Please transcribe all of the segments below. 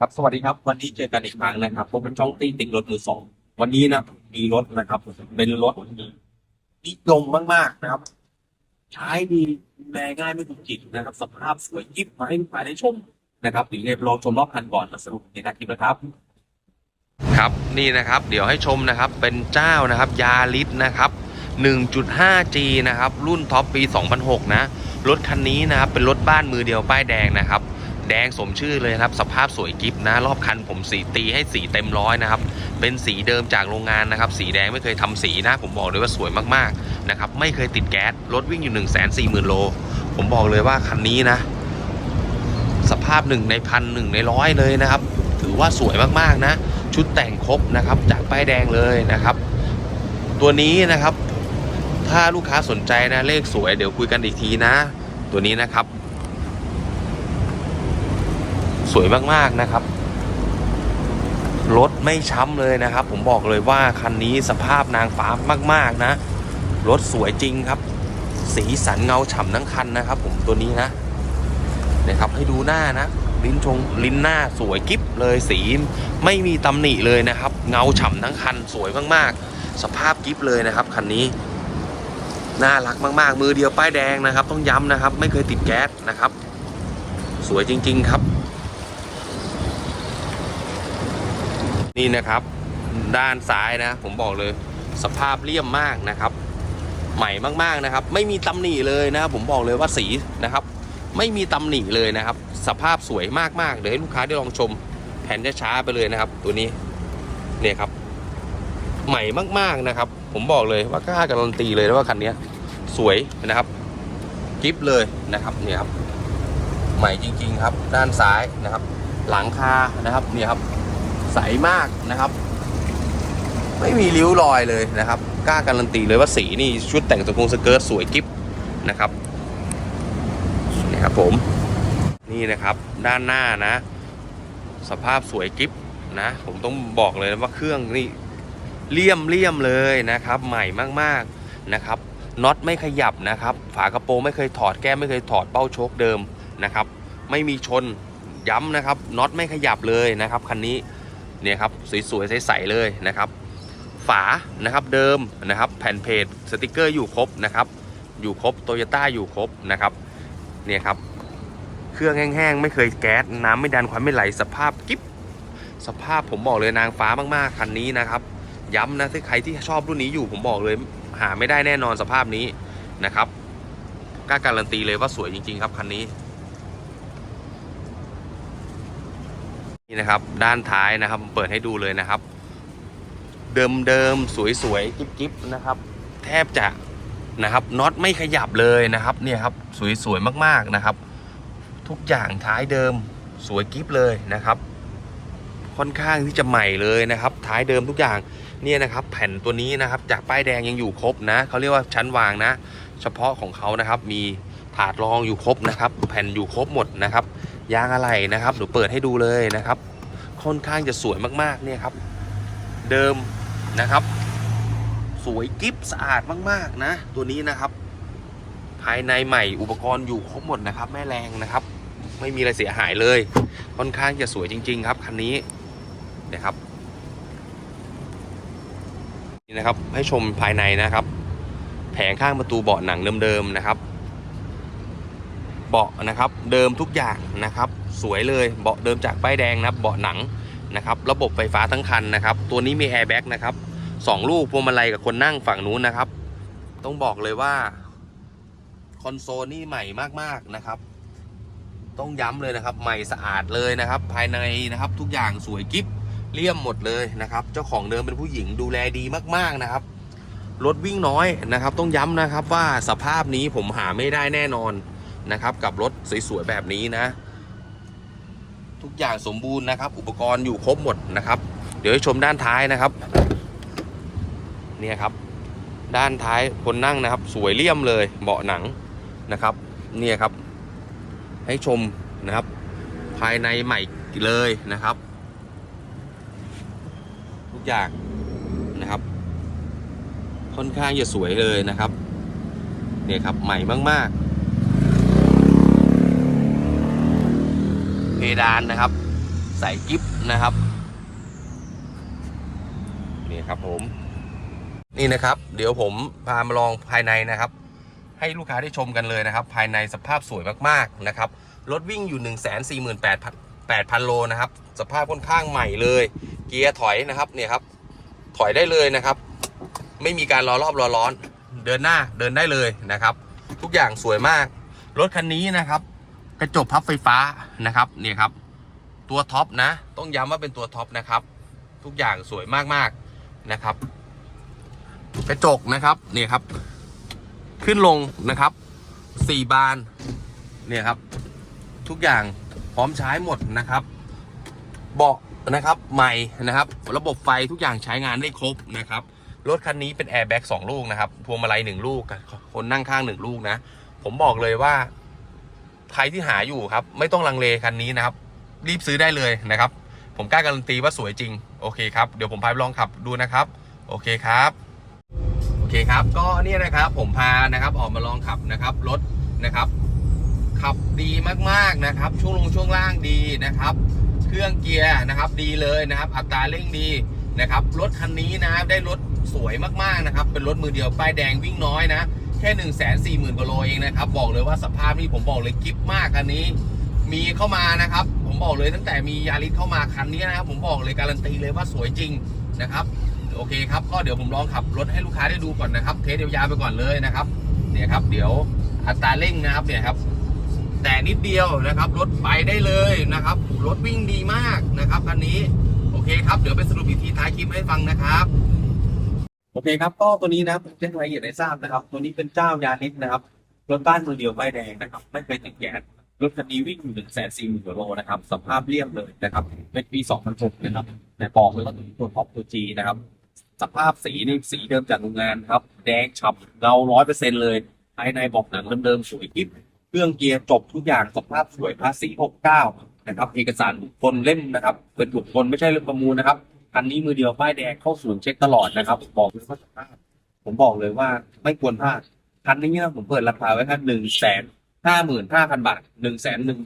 ครับสวัสดีครับ วันนี้เจอกันอีกครั้งนะครับผมเป็นช่องตีติงรถมือสองวันนี้นะมีรถนะครับ เป็นรถนิยมมากๆนะครับ ใช้ดีดูแลง่ายไม่ถูกจิตนะครับ สภาพสวยยิบมาให้ลูกค้าได้ชมนะครับเดี๋ยวเนี่ยลอชมรอบคันก่อนสรุปในการคลิปนะครับ ครับนี่นะครับ เดี๋ยวให้ชมนะครับ เป็นเจ้านะครับยาลิสนะครับ 1.5G นะครับ รุ่นท็อปปี 2006 นะรถคันนี้นะครับเป็นรถบ้านมือเดียวป้ายแดงนะครับ แดงสมชื่อเลยครับ สภาพสวยกิฟนะ รอบคันผมสีตีให้สีเต็มร้อยนะครับ เป็นสีเดิมจากโรงงานนะครับ สีแดงไม่เคยทำสีนะ ผมบอกเลยว่าสวยมากๆนะครับ ไม่เคยติดแก๊ส รถวิ่งอยู่ 1 4 0 0 0 0 โล ผมบอกเลยว่าคันนี้นะ สภาพหนึ่งในพันหนึ่งในร้อยเลยนะครับ ถือว่าสวยมากๆนะ ชุดแต่งครบนะครับ จากป้ายแดงเลยนะครับ ตัวนี้นะครับ ถ้าลูกค้าสนใจนะเลขสวยเดี๋ยวคุยกันอีกทีนะ ตัวนี้นะครับ สวยมากๆนะครับ รถไม่ช้ำเลยนะครับ ผมบอกเลยว่าคันนี้สภาพนางฟ้ามาก ๆนะ รถสวยจริงครับ สีสันเงาฉ่ำทั้งคันนะครับ ผมตัวนี้นะนะครับให้ดูหน้านะลิ้นชงลิ้นหน้าสวยกิ๊บเลยสีไม่มีตำหนิเลยนะครับ เงาฉ่ำทั้งคันสวยมากๆ สภาพกิ๊บเลยนะครับคันนี้น่ารักมาก ๆ มือเดียวป้ายแดงนะครับ ต้องย้ำนะครับ ไม่เคยติดแก๊สนะครับ สวยจริง ๆ ครับ นี่นะครับ ด้านซ้ายนะ ผมบอกเลย สภาพเลี่ยมมากนะครับ ใหม่มากๆนะครับ ไม่มีตำหนิเลยนะครับผมบอกเลยว่าสีนะครับ ไม่มีตำหนิเลยนะครับ สภาพสวยมากๆเดี๋ยวให้ลูกค้าได้ลองชมแผ่นช้าๆไปเลยนะครับ ตัวนี้เนี่ยครับ ใหม่มากๆนะครับ ผมบอกเลยว่ากล้าการันตีเลยนะว่าคันนี้สวยนะครับกิฟเลยนะครับเนี่ยครับ ใหม่จริง ๆ ครับ ด้านซ้ายนะครับ หลังคานะครับเนี่ยครับ ใสมากนะครับ ไม่มีริ้วรอยเลยนะครับกล้าการันตีเลยว่าสีนี่ชุดแต่งสกงสเกิร์ตสวยกิฟนะครับนี่ครับผมนี่นะครับด้านหน้านะ สภาพสวยกิฟนะผมต้องบอกเลยนะว่าเครื่องนี่เลี่ยมเลี่ยมเลยนะครับ ใหม่มากๆนะครับน็อตไม่ขยับนะครับ ฝากระโปรงไม่เคยถอดแก้มไม่เคยถอดเป้าโชคเดิมนะครับ ไม่มีชนย้ำนะครับน็อตไม่ขยับเลยนะครับคันนี้ เนี่ยครับสวยๆใสๆเลยนะครับ ฝานะครับเดิมนะครับแผ่นเพจสติกเกอร์อยู่ครบนะครับ อยู่ครบโตโยต้าอยู่ครบนะครับเนี่ยครับเครื่องแห้งๆไม่เคยแก๊สน้ำไม่ดันควันไม่ไหลสภาพกิ๊บสภาพผมบอกเลยนางฟ้ามากๆคันนี้นะครับ ย้ำนะถ้าใครที่ชอบรุ่นนี้อยู่ผมบอกเลยหาไม่ได้แน่นอนสภาพนี้นะครับกล้าการันตีเลยว่าสวยจริง ๆ ครับคันนี้ นี่นะครับ ด้านท้ายนะครับเปิดให้ดูเลยนะครับ เดิมๆสวยๆกิ๊บๆนะครับ แทบจะนะครับน็อตไม่ขยับเลยนะครับเนี่ยครับสวยๆมากๆนะครับ ทุกอย่างท้ายเดิมสวยกิ๊บเลยนะครับ ค่อนข้างที่จะใหม่เลยนะครับ ท้ายเดิมทุกอย่างเนี่ยนะครับ แผ่นตัวนี้นะครับ จากป้ายแดงยังอยู่ครบนะเขาเรียกว่าชั้นวางนะ เฉพาะของเขานะครับมีถาดรองอยู่ครบนะครับ แผ่นอยู่ครบหมดนะครับ ยางอะไหล่นะครับเดี๋ยวเปิดให้ดูเลยนะครับ ค่อนข้างจะสวยมากๆเนี่ยครับ เดิมนะครับ สวยกิ๊บสะอาดมากๆนะ ตัวนี้นะครับ ภายในใหม่อุปกรณ์อยู่ครบหมดนะครับ แม่แรงนะครับ ไม่มีอะไรเสียหายเลย ค่อนข้างจะสวยจริง ๆ ครับคันนี้นะครับนี่นะครับให้ชมภายในนะครับ แผงข้างประตูเบาะหนังเดิมๆนะครับ เบาะนะครับเดิมทุกอย่างนะครับสวยเลยเบาะเดิมจากป้ายแดงนะเบาะหนังนะครับระบบไฟฟ้าทั้งคันนะครับตัวนี้มีแอร์แบ็กนะครับสองลูกพวงมาลัยกับคนนั่งฝั่งนู้นนะครับ ต้องบอกเลยว่าคอนโซลนี่ใหม่มากๆนะครับ ต้องย้ำเลยนะครับ ใหม่สะอาดเลยนะครับ ภายในนะครับทุกอย่างสวยกิ๊บเลี่ยมหมดเลยนะครับ เจ้าของเดิมเป็นผู้หญิงดูแลดีมากๆนะครับรถวิ่งน้อยนะครับ ต้องย้ำนะครับว่าสภาพนี้ผมหาไม่ได้แน่นอน นะครับ กับรถสวยๆแบบนี้นะ ทุกอย่างสมบูรณ์นะครับ อุปกรณ์อยู่ครบหมดนะครับ เดี๋ยวให้ชมด้านท้ายนะครับ เนี่ยครับ ด้านท้ายคนนั่งนะครับ สวยเลี่ยมเลยเบาะหนังนะครับ เนี่ยครับ ให้ชมนะครับ ภายในใหม่เลยนะครับ ทุกอย่างนะครับ ค่อนข้างจะสวยเลยนะครับ เนี่ยครับใหม่มาก ๆ เพดานนะครับ ใส่กิฟนะครับนี่ครับผม นี่นะครับ เดี๋ยวผมพามาลองภายในนะครับ ให้ลูกค้าได้ชมกันเลยนะครับ ภายในสภาพสวยมากๆนะครับรถวิ่งอยู่ 1 4 8 8,000 โลนะครับ สภาพค่อนข้างใหม่เลย เกียร์ถอยนะครับเนี่ยครับ ถอยได้เลยนะครับ ไม่มีการรอรอบรอร้อน เดินหน้าเดินได้เลยนะครับ ทุกอย่างสวยมาก รถคันนี้นะครับ กระจกพับไฟฟ้านะครับเนี่ยครับ ตัวท็อปนะ ต้องย้ำว่าเป็นตัวท็อปนะครับ ทุกอย่างสวยมากๆนะครับ กระจกนะครับเนี่ยครับ ขึ้นลงนะครับสี่บานเนี่ยครับ ทุกอย่างพร้อมใช้หมดนะครับ เบาะนะครับใหม่นะครับ ระบบไฟทุกอย่างใช้งานได้ครบนะครับรถคันนี้เป็นแอร์แบ็กสองลูกนะครับพวงมาลัยหนึ่งลูก คนนั่งข้างหนึ่งลูกนะ ผมบอกเลยว่า ใครที่หาอยู่ครับ ไม่ต้องลังเลคันนี้นะครับ รีบซื้อได้เลยนะครับ ผมกล้าการันตีว่าสวยจริง โอเคครับ เดี๋ยวผมพาไปลองขับดูนะครับ โอเคครับโอเคครับ ก็เนี่ยนะครับผมพานะครับออกมาลองขับนะครับรถนะครับ ขับดีมากๆนะครับ ช่วงลงช่วงล่างดีนะครับ เครื่องเกียร์นะครับดีเลยนะครับ อัตราเร่งดีนะครับรถคันนี้นะครับได้รถสวยมากๆนะครับ เป็นรถมือเดียวป้ายแดงวิ่งน้อยนะ แค่1นึ่งแสนสี่หมื่นกว่าโลเองนะครับ บอกเลยว่าสภาพนี่ผมบอกเลยกิฟมากคันนี้ มีเข้ามานะครับ ผมบอกเลยตั้งแต่มียาริสเข้ามาคันนี้นะครับ ผมบอกเลยการันตีเลยว่าสวยจริงนะครับ โอเคครับ ก็เดี๋ยวผมลองขับรถให้ลูกค้าได้ดูก่อนนะครับ เทสยาวๆไปก่อนเลยนะครับ เนี่ยครับ เดี๋ยวอัตราเร่งนะครับ เนี่ยครับ แต่นิดเดียวนะครับ รถไปได้เลยนะครับ รถวิ่งดีมากนะครับคันนี้ โอเคครับ เดี๋ยวไปสรุปอีกทีท้ายคลิปให้ฟังนะครับ อเคครับก็ตัวนี้นะครับแจ้งรายละเอียดให้ทราบนะครับ ตัวนี้เป็นเจ้ายานิสนะครับรถบ้านมือเดียวป้ายแดงนะครับ ไม่เคยติดแก๊สรถคันนี้วิ่งอยู่หนึ่งแสนสี่หมื่นกว่าโลนะครับสภาพเรียบเลยนะครับ เป็นปีสองพันหกนะครับแต่บอกเลยว่าตัวท็อปตัวจีนะครับ สภาพสีนี่สีเดิมจากโรงงานครับ แดงฉ่ำเงาร้อยเปอร์เซ็นต์เลยภายในบอกหนังเดิมๆสวยกิ๊บเครื่องเกียร์จบทุกอย่างสภาพสวยภาษีหกเก้านะครับ เอกสารบุคคลเล่มนะครับเป็นบุคคลไม่ใช่เรื่องประมูลนะครับ คันนี้มือเดียวป้ายแดงเข้าศูนย์เช็คตลอดนะครับ บอกเลยว่าสภาพผมบอกเลยว่าไม่ควรพลาดคันนี้นะผมเปิดราคาไว้แค่หนึ่งแสนห้าหมื่นห้าพันบาทหนึ่งแสนหนึ่ง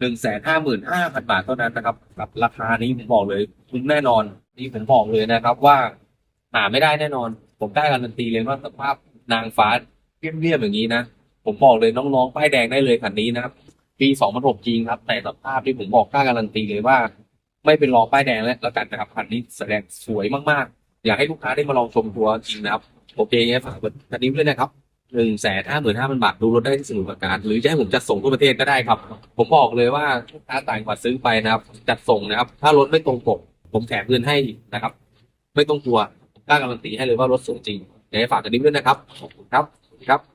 หนึ่งแสนห้าหมื่นห้าพันบาทเท่านั้นนะครับกับราคานี้ผมบอกเลยคุ้มแน่นอนนี่ผมบอกเลยนะครับว่าหาไม่ได้แน่นอน ผมได้การันตีเลยว่าสภาพนางฟ้าเรียบๆอย่างนี้นะผมบอกเลยน้องๆป้ายแดงได้เลยคันนี้นะครับปี2006จริงครับแต่สภาพที่ผมบอกกล้าการันตีเลยว่า ไม่เป็นรองป้ายแดงแล้วแล้วกันนะครับคันนี้แสดงสวยมากๆ อยากให้ลูกค้าได้มาลองชมตัวจริงนะครับโอเคงั้ฝากคันนี้ไว้เลยนะครับหนึ่งแสนห้าหมื่นห้าพันบาทดูรถได้ที่สมุทรปราการ หรือจะให้ผมจัดส่งทั่วประเทศก็ได้ครับ ผมบอกเลยว่าลูกค้าต่างจังหวัดซื้อไปนะครับ จัดส่งนะครับ ถ้ารถไม่ตรงปกผมแถมเงินให้นะครับ ไม่ต้องกลัวกล้าการันตีให้เลยว่ารถสวยจริงอยากให้ฝากกันนิดด้วยนะครับขอบคุณครับครับ